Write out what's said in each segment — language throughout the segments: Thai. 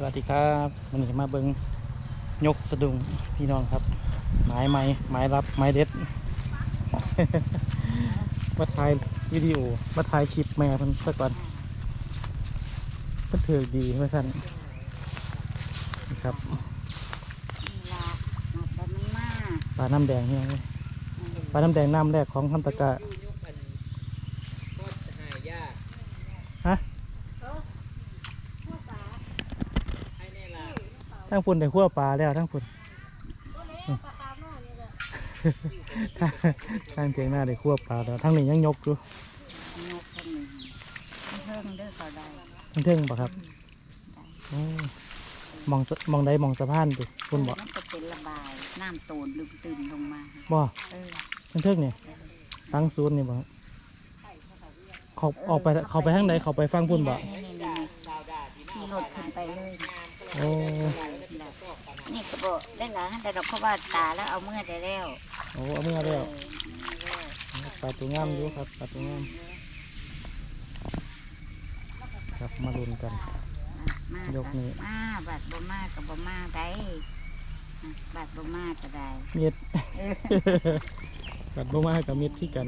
สวัสดีครับวันนี้มาเบิงยกสะดุงพี่น้องครับหมายไม้หมายรับไม้เด็ดมาถ่ายวิดีโอมาถ่ายคลิปแม่เพิ่นซะก่อนเพิ่นถือดีว่าสั่นนะครับนี่ละมาแต่มันมาปลาน้ำแดงเนี่ยเว้ยปลาน้ำแดงน้ำแรกของคำตะกะฮะ ทั้งพุ่นได้ขั้วปลาแล้วทั้งพุ่นทางเทียงหน้าได้ขั้วปลาแล้วทั้งนี้ยังยกอยู่นกคนหนึ่งเพิ่งเด้อเขาได้ทั้งเทิงปะครับโอ้มองสมองใดมองสะพานดิคุณบอกมันจะเป็นระบายน้ำโตนลืมตื่นลงมาบ่เออทั้งเทิงเนี่ยตั้งศูนย์นี่บ่เขาออกไปเขาไปทางไหนเขาไปฟังพุ่นบ่นี่นี่นี่ขี่รถขึ้นไปเลยโอ้นี่ ก็บอกได้หลานแต่เราเพราะว่าตาแล้วเอาเมื่อได้แล้วโอ้เอาเมื่อแล้วเออเอาเมื่อแล้วปลาตัวงามอยู่ครับปลาตัวงามครับมาลุ้นกันมายกนี้มาบัดบ่มากับบ่มาได้บัดบ่มาก็ได้เม็ดเออกัดบ่มากับเม็ดที่กัน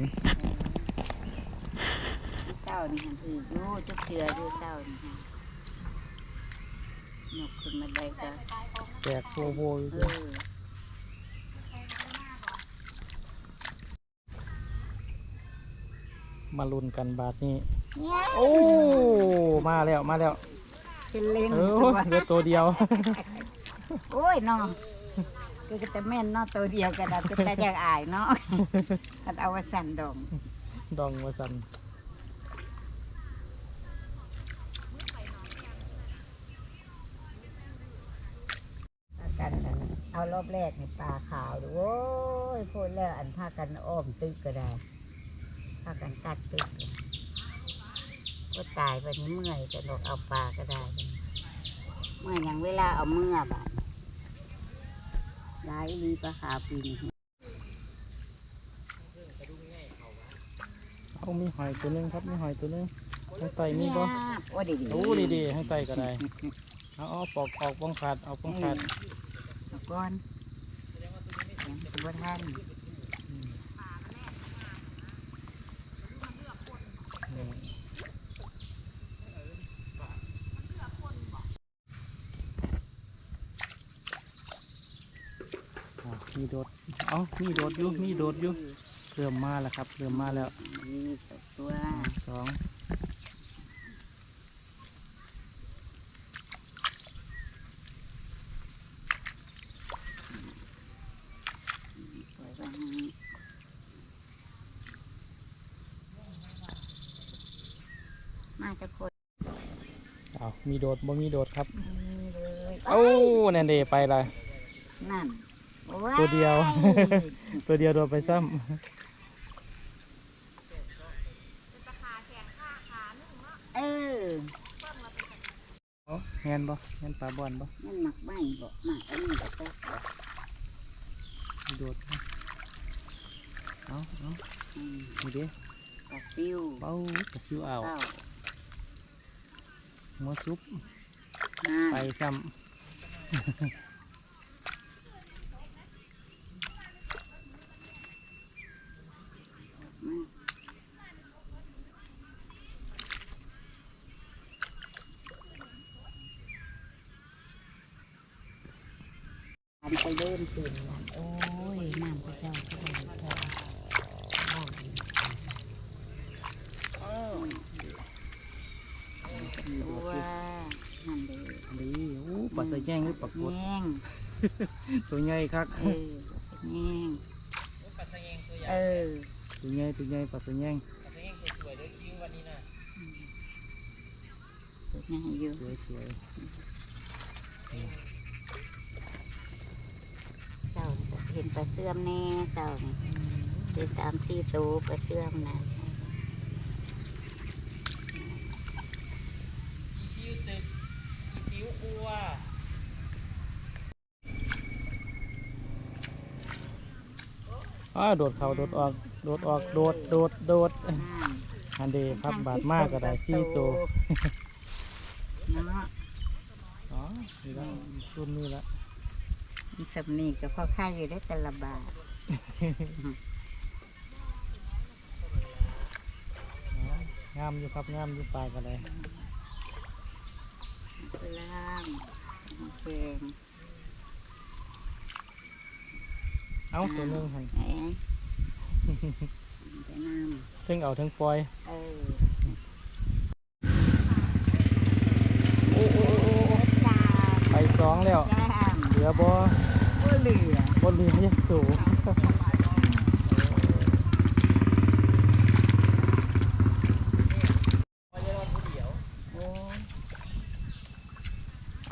เจ้านี่หันถืออยู่จุกเชืออยู่เจ้านี่หัน ยกขึ้นมาได้ก็แจกโบโบอยู่เอเด้ออมาลุ้นกันบาทนี้ เนี่ยโอ้ มาแล้วมาแล้ว เป็นเล่นเอตัอว เหลือตัวเดียว โอ้ยน้องคือก็จะแม่นเนาะตัวเดียวกันนะเป็นแต่อยากอายเนาะกันเอาไว้สั่นดองดองมาสันกันอัน เอารอบแรกนี่ปลาขาวดูโอ้ยพูดแล้วอันพากันอ้อมตึกก็ได้พากันกัดตึก ก็ตายไปนี้เมื่อยจะลอกเอาปลาก็ได้ เมื่ออย่างเวลาเอาเมื่อบาดได้ลีปลาขาวปีนี้เอามีหอยตัวหนึงครับมีหอยตัวหนึงข้างใต้มีบ่โอ้ดีดีโอ้ดีๆข้างใต้ก็ได้เอาเอาปอกออกป้องขาดเอาป้องขาดเอา ก้อนยังตัวท่านนี่อะมีโดด เอามีโดดอยู่ มีโดดอยู่ เริ่มมาแล้วครับ เริ่มมาแล้ว นี่ตัวสอง ปล่อยไว้ให้มา จะคนเอามีโดดบ่มีโดดครับนี่เลยเอ้านั่นเดไปละ นั่นตัวเดียว ตัวเดียวโดดไปซ้ำเออเอาแงนบ่แงนปลาบอลบ่นั่นหมักไม่บอกหมักอันนี้ก็แป๊บบอกมีโดดเอาเอาอืมนี่เด้ปลาซิวเป้ากระซิวเอา เต้า หัวซุปนั่นไปซ้ำมาอันไปเดินขึ้นนั่นโอ้ยน้ำพระเจ้าพระเจ้าพระเจ้าเออตัวนั่นเลย ดีโอ้ปลา ใส่แย่งหรือปลากดแง่งตัวใหญ่ครับเออแง่งเออตัวใหญ่ตัวใหญ่ปลาใส่แย่งนี่อยู่สวยสวยเจ้านี่ก็เห็นปลาเสื่อมแน่เจ้านี่คือสามสี่ตัวปลาเสื่อมนะ คิวตึกคิวอัว อ้าโดดเขาโดดออกโดดออกโดดโดดโดดนั่นอันเดครับบาดมากก็ได้สี่ตัวเนาะอ๋อนี่ละรุ่นนี้ละสำนีก็พอค่ายอยู่ได้แต่ละบาทอ๋องามอยู่ครับงามอยู่ปลายกันเลยล่างแกง เอ้าตัวหนึงหันแหมไปน้ถึงเอาถึงปล่อยำเออโอ้โอ้โอ้โอ้จ้าไปสองแล้ว จ้ามเหลือบ่บ่เหลือบนเรือยังสูง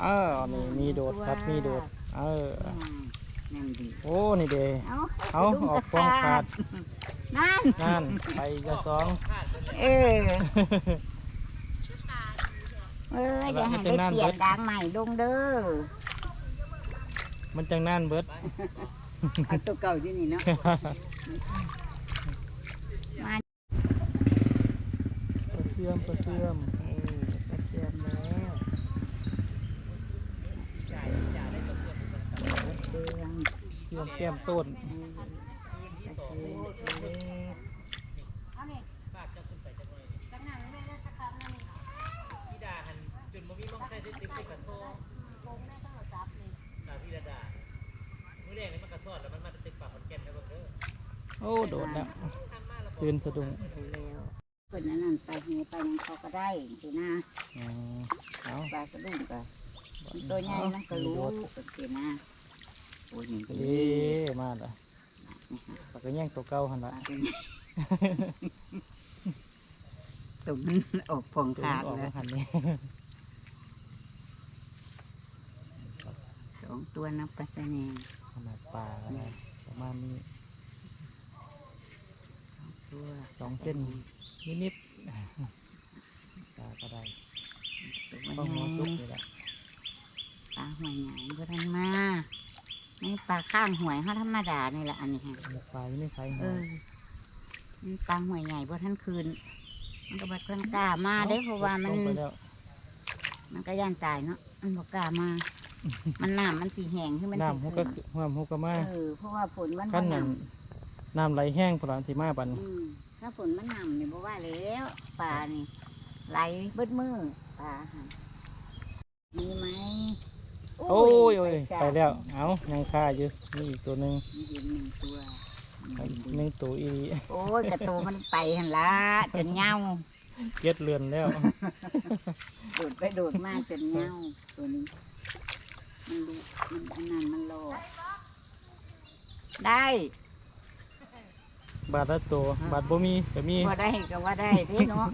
เออนี่มีโดดครับมีโดด เออ อืม นั่นดีโอ้นี่เดเอาเอาออกกองขาดนั่นนั่นไปจะสองเออเอออย่าให้ได้เปลี่ยนดังใหม่ลงเด้อมันจังนั่นเบิดเอาตัวเก่าที่นี่เนาะมาประเสื่อมประเสื่อม เออก็เชื่อมแล้วเดือง เสื่อมแก้มต้นเออก็คือเล็กโอ้โดดแล้วตื่นสะดุ้งแล้วคนนั้นนั่นไปเฮียไปยังเขาก็ได้สินะอืมเอาปลากระดุมก็ตัวใหญ่มันก็รู้สินะ โอ้ยนี่ก็เอ๊มาละปากก็แย่งตัวเก่าหันปละลาเป็นตุ่มมันออกผงตัวขาดออกแล้มาวหันนี่สองตัวนับปัสนีขนาดปลาอะไรประมาณนี้ ตัวสองเส้น นิดๆปลาก็ได้ตัวข้าวหัวใหซุญ่ปนี่แหละปลาหวยใหญ่ก็ทันมา นี่ปลาข้างหวยเขาธรรมดานี่แหละอันนี้ฮะหมกปลาอยู่ในไซส์หเออยอนี่ปลาหวยใหญ่เพราะท่านคืน มันก็บัดเพิ่นกล้ามาได้เพราะว่ามัน ลงไปแล้วมันก็ย่านตายเนาะ มันบอกกล้ามา มันน้ำมันสีแห้งคือมันน้ำสิหุกก็ขึ้นน้ำหุกก็มาเออ เพราะว่าฝนมันขั้นบ่นั้นำน้ำไหลแห้งพลันสิมาบัดนอืมถ้าฝนมันน้ำนี่บอกว่าแล้วปลานี่ไหลเบิดมือปลาหั่นมีไหม โอ้ยโอ้ยจ้ะไปแล้ว เอายังค่าอยู่นี่อีกตัวหนึ่งมีเห็นหนึ่งตัวหนึ่งตัวอีโอ้ยกระตูมันไปหันละจนเหงาเก็ดเลือนแล้วโดดไปโดดมาจนเหงาตัวนี้มันดูมันอันนั้นมันรอดได้ บาทละตัวบาทบ่มีก็มีพอได้ก็ว่าได้เด้เนาะ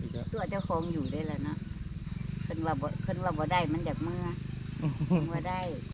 อีกแล้วตัวเจ้าของอยู่ได้แล้วเนาะขึ้ นว่าบ่ขึ้นว่าบ่ได้มันอยากเมื่อว่าได้